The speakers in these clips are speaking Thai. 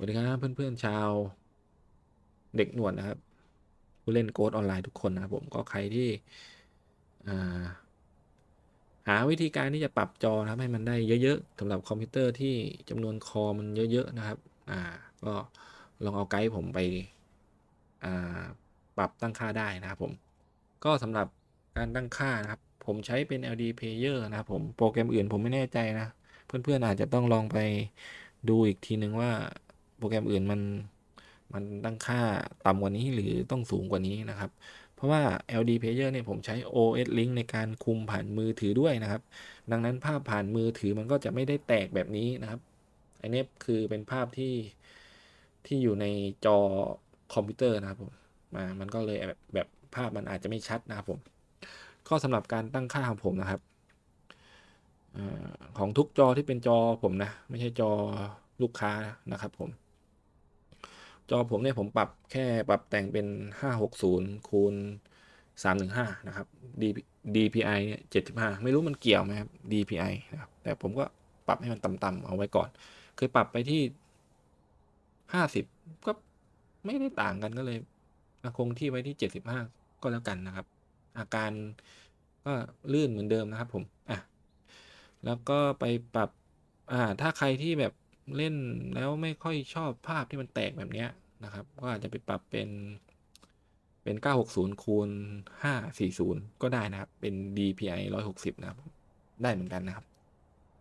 วัสดีครับเพื่อนๆชาว เด็กหนวดนะครับ ผู้เล่นโกดออนไลน์ทุกคนนะครับผมก็ใครที่าหาวิธีการที่จะปรับจอนะครับให้มันได้เยอะๆสำหรับคอมพิวเตอร์ที่จำนวนคอมันเยอะๆนะครับอ่าก็ลองเอาไกด์ผมไปปรับตั้งค่าได้นะครับผม ก็สำหรับการตั้งค่านะครับ ผมใช้เป็น LD Player นะครับผมโปรแกรมอื่นผมไม่แน่ใจนะ เพื่อนๆอาจจะต้องลองไปดูอีกทีนึงว่า โปรแกรมอื่นมันมันตั้งค่าต่ำกว่านี้หรือต้องสูงกว่านี้นะครับ เพราะว่า LD Player เนี่ยผมใช้ OS Link ในการคุมผ่านมือถือด้วยนะครับ ดังนั้นภาพผ่านมือถือมันก็จะไม่ได้แตกแบบนี้นะครับ อันนี้คือเป็นภาพที่ที่อยู่ในจอคอมพิวเตอร์นะครับผมมามันก็เลยแบบแบบภาพมันอาจจะไม่ชัดนะครับผม ก็สำหรับการตั้งค่าของผมนะครับอของทุกจอที่เป็นจอผมนะ ไม่ใช่จอลูกค้านะครับผม จอผมเนี่ยผมปรับแค่ปรับแต่งเป็น 560 คูณ 315 นะครับ DPI เนี่ย75 ไม่รู้มันเกี่ยวไหมครับ DPI นะครับ แต่ผมก็ปรับให้มันต่ำๆเอาไว้ก่อน เคยปรับไปที่ 50 ก็ไม่ได้ต่างกันก็เลยคงที่ไว้ที่ 75 ก็แล้วกันนะครับ อาการก็ลื่นเหมือนเดิมนะครับผม อะ แล้วก็ไปปรับ อ่า ถ้าใครที่แบบ เล่นแล้วไม่ค่อยชอบภาพที่มันแตกแบบนี้นะครับ ก็อาจจะไปปรับเป็นเป็น 960 คูณ 540 ก็ได้นะครับ เป็น DPI 160 นะครับ ได้เหมือนกันนะครับ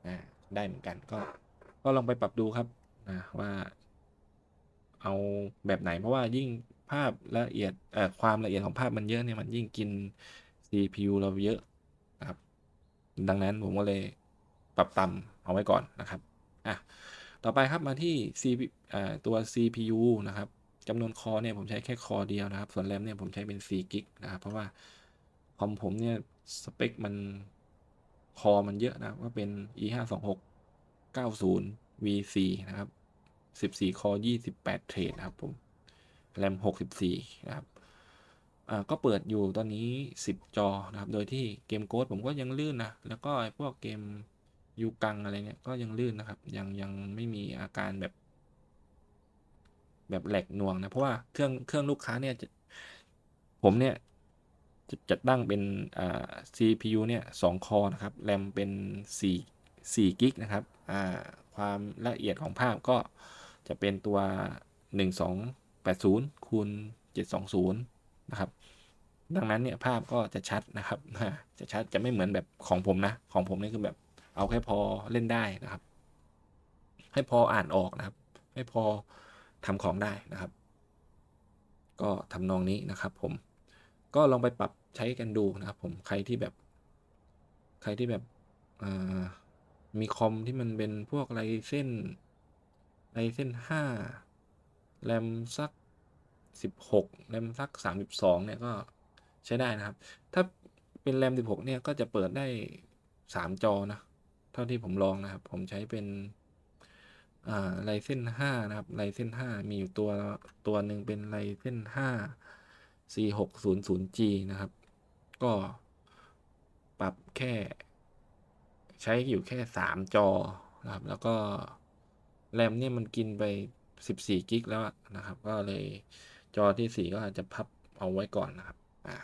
อ่าได้เหมือนกันก็ก็ลองไปปรับดูครับนะว่า เอาแบบไหนเพราะว่ายิ่งภาพละเอียดเอ่อความละเอียดของภาพมันเยอะเนี่ยมันยิ่งกิน CPU เราเยอะนะครับ ดังนั้นผมก็เลยปรับต่ำเอาไว้ก่อนนะครับอะ ต่อไปครับมาที่ C ตัว CPU นะครับจำนวนคอเนี่ยผมใช้แค่คอเดียวนะครับ ส่วนแรมเนี่ยผมใช้เป็น 4 กิกนะครับ เพราะว่าคอมผมเนี่ยสเปคมันคอมันเยอะนะก็เป็น e 5 2 6 90 v4 นะครับ 14 คอ 28 เทรดนะครับผมแรม 64 นะครับอ่าก็เปิดอยู่ตอนนี้ 10 จอนะครับ โดยที่เกมโกดผมก็ยังลื่นนะ แล้วก็ไอ้พวกเกม ยูกังอะไรเนี่ยก็ยังลื่นนะครับ ยังยังไม่มีอาการแบบ แบบแหลกหน่วงนะ เพราะว่าเครื่องเครื่องลูกค้าเนี่ยจะผมเนี่ยจะจะตั้งเป็นอ่า CPU เนี่ย2คอนะครับแรมเป็น4 4กิกนะครับอ่าความละเอียดของภาพก็จะเป็นตัว 1280คูณ720 นะครับ ดังนั้นเนี่ยภาพก็จะชัดนะครับ จะชัดจะไม่เหมือนแบบของผมนะ ของผมนี่คือแบบ เอาแค่พอเล่นได้นะครับ ให้พออ่านออกนะครับ ให้พอทำของได้นะครับ ก็ทำนองนี้นะครับ ผม ก็ลองไปปรับใช้กันดูนะครับ ผมใครที่แบบ ใครที่แบบมีคอมที่มันเป็นพวกไรเส้นไรเส้นห้าแรมสักสิบหกแรมสักสามสิบสองเนี่ยก็ใช้ได้นะครับ ถ้าเป็นแรมสิบหกเนี่ยก็จะเปิดได้สามจอนะ เท่าที่ผมลองนะครับ ผมใช้เป็นอ่าไรเส้นห้านะครับไรเส้นห้ามีอยู่ตัวตัวหนึ่งเป็นไรเส้นห้า 4600G นะครับ ก็ปรับแค่ ใช้อยู่แค่3จอนะครับ แล้วก็แรมเนี่ยมันกินไป14กิกแล้วนะครับ ก็เลยจอที่4ก็อาจจะพับเอาไว้ก่อนนะครับ อ่า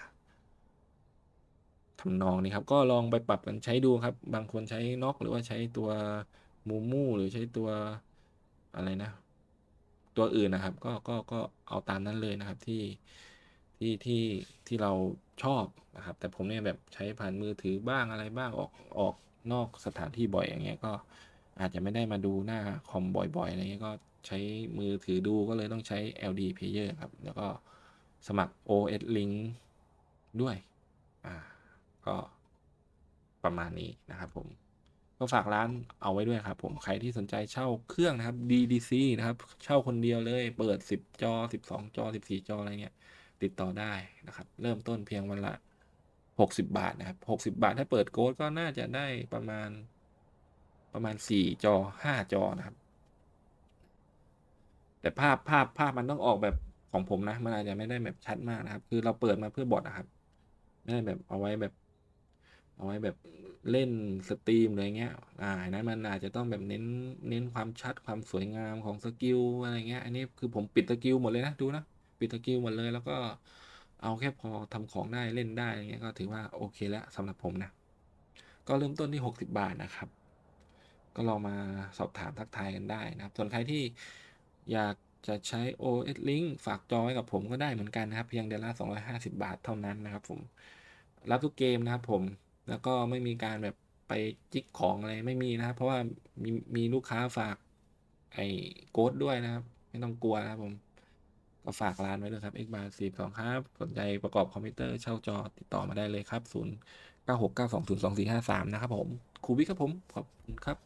ทำนองนี้ครับ ก็ลองไปปรับกันใช้ดูครับ บางคนใช้น็อกหรือว่าใช้ตัวมูมูหรือใช้ตัวอะไรนะ ตัวอื่นนะครับ ก็ก็ก็เอาตามนั้นเลยนะครับที่ที่ที่ที่เราชอบนะครับ แต่ผมเนี่ยแบบใช้ผ่านมือถือบ้างอะไรบ้างออกออกนอกสถานที่บ่อยอย่างเงี้ยก็อาจจะไม่ได้มาดูหน้าคอมบ่อยๆอะไรเงี้ยก็ใช้มือถือดูก็เลยต้องใช้ LD Player ครับ แล้วก็สมัคร OS Link ด้วย อ่า ก็ประมาณนี้นะครับผมก็ฝากร้านเอาไว้ด้วยครับผมใครที่สนใจเช่าเครื่องนะครับ DDC นะครับ เช่าคนเดียวเลย เปิด 10 จอ 12 จอ 14 จออะไรเงี้ย ติดต่อได้นะครับ เริ่มต้นเพียงวันละ 60 บาทนะครับ 60 บาท ถ้าเปิดโค้ดก็น่าจะได้ประมาณประมาณ 4 จอ 5 จอนะครับ แต่ภาพภาพภาพมันต้องออกแบบของผมนะ มันอาจจะไม่ได้แบบชัดมากนะครับ คือเราเปิดมาเพื่อบอทนะครับ ไม่ได้แบบเอาไว้แบบ เอาไว้แบบเล่นสตรีมอะไรเงี้ย อ่านั้นมันอาจจะต้องแบบเน้นเน้นความชัดความสวยงามของสกิลอะไรเงี้ย อันนี้คือผมปิดสกิลหมดเลยนะดูนะปิดสกิลหมดเลย แล้วก็เอาแค่พอทำของได้เล่นได้อะไรเงี้ยก็ถือว่าโอเคแล้วสำหรับผมนะ ก็เริ่มต้นที่ 60 บาทนะครับ ก็ลองมาสอบถามทักทายกันได้นะครับ ส่วนใครที่อยากจะใช้ OS Link ฝากจอไว้กับผมก็ได้เหมือนกันนะครับ เพียงเดือนละ250 บาทเท่านั้นนะครับผม รับทุกเกมนะครับผม แล้วก็ไม่มีการแบบไปจิกของอะไรไม่มีนะครับ เพราะว่ามีมีลูกค้าฝากไอ้โค้ดด้วยนะครับ ไม่ต้องกลัวนะครับผม ก็ฝากร้านไว้เลยครับ x bar 4 2ครับ สนใจประกอบคอมพิวเตอร์เช่าจอติดต่อมาได้เลยครับ 0 9 6 9 2 0 2 4 5 3 นะครับผมครูวิกครับผม ขอบคุณครับ